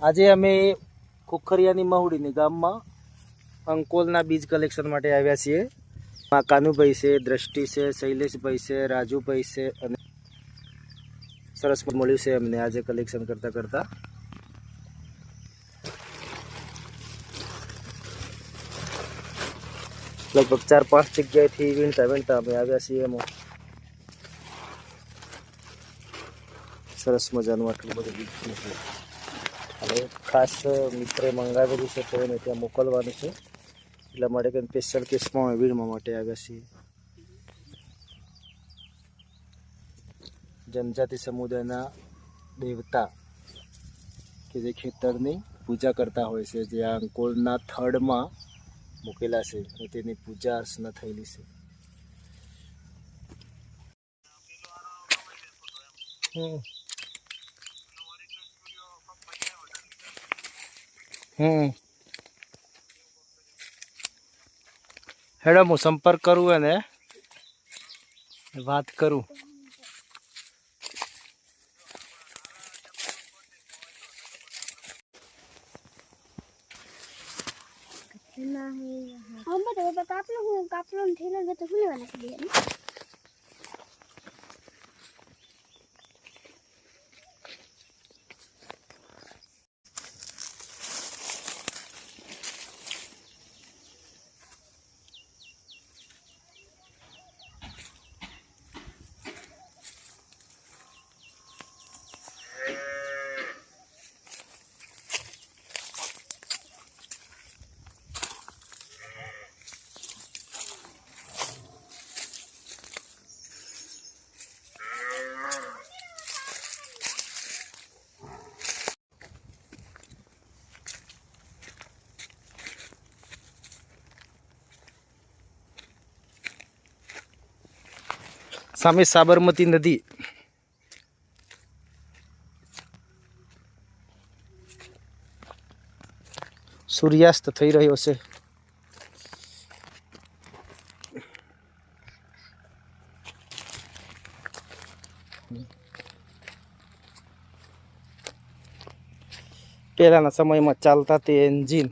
આજે અમે ખોખરિયાની મહુડીની ગામમાં અંકોલના બીજ કલેક્શન માટે આવ્યા છીએ. માં કાનુભાઈ છે, દ્રષ્ટિ છે, શૈલેષભાઈ છે, રાજુભાઈ છે અને સરસ મળ્યું છે અમને આજે કલેક્શન કરતા કરતા. લગભગ ચાર પાંચ જગ્યાએથી વીણતા વીણતા અમે આવ્યા છીએ એમાં. સરસ મજાનું આટલું બધું બીજ હવે ખાસ મિત્રે મંગાવેલું છે તો એને ત્યાં મોકલવાનું છે. એટલા માટે કંઈ સ્પેશિયલ કેસમાં અમે માટે આવ્યા છીએ. જનજાતિ સમુદાયના દેવતા કે જે ખેતરની પૂજા કરતા હોય છે, જે આ અંકોલના થડમાં મૂકેલા છે અને તેની પૂજા અર્ચના થયેલી છે. હમ. હમ. હેડો, હું સંપર્ક કરું અને વાત કરું. કાપલો હું કાપલો ને થેલો તો ખુલેવા નાખી દે સામે સાબરમતી નદી. સૂર્યાસ્ત થઈ રહ્યો છે. પહેલાના સમયમાં ચાલતા તે એન્જિન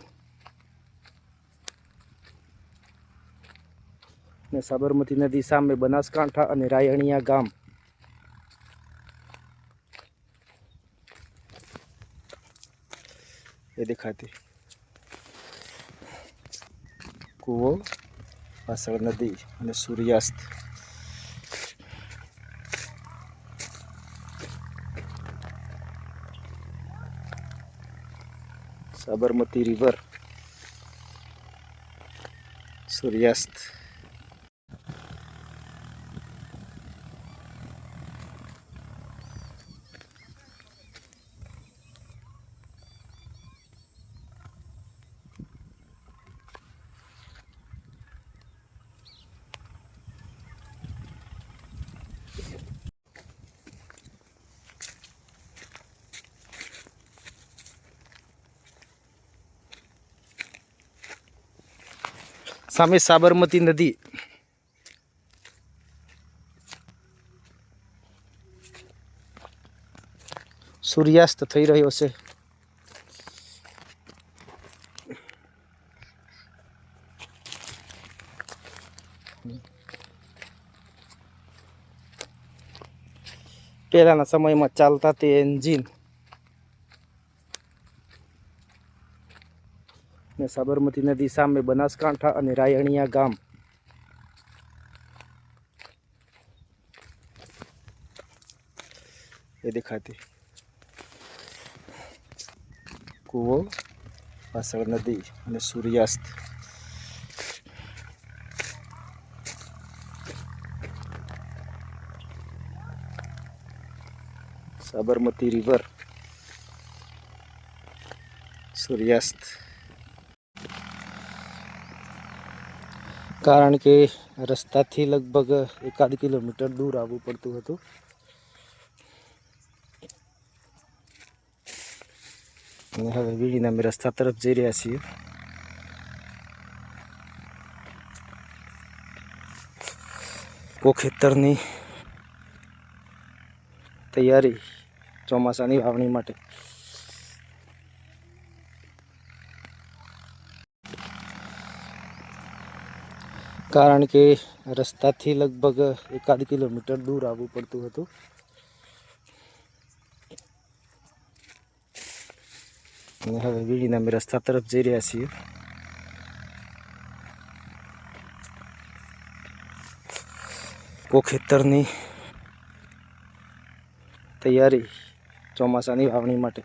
ને સાબરમતી નદી સામે બનાસકાંઠા અને રાયણિયા ગામ. એ દેખાતી. કૂવો પાસળ નદી અને સૂર્યાસ્ત. સાબરમતી રિવર. સૂર્યાસ્ત. સામે સાબરમતી નદી. સૂર્યાસ્ત થઈ રહ્યો છે. પહેલાના સમયમાં ચાલતા તે એન્જિન ને સાબરમતી નદી સામે બનાસકાંઠા અને રાયણીયા ગામ. એ દેખાતી. કૂવો પાસળ નદી અને સૂર્યાસ્ત. સાબરમતી રિવર. સૂર્યાસ્ત. કારણ કે રસ્તાથી લગભગ એકાદ કિલોમીટર દૂર આવવું પડતું હતું. અને હવે વીડીને અમે રસ્તા તરફ જઈ રહ્યા છીએ. કોખેતરની તૈયારી ચોમાસાની વાવણી માટે. કારણ કે રસ્તાથી લગભગ એકાદ કિલોમીટર દૂર આવવું પડતું હતું. અને હવે વીડીના અમે રસ્તા તરફ જઈ રહ્યા છીએ. કોખેતરની તૈયારી ચોમાસાની વાવણી માટે.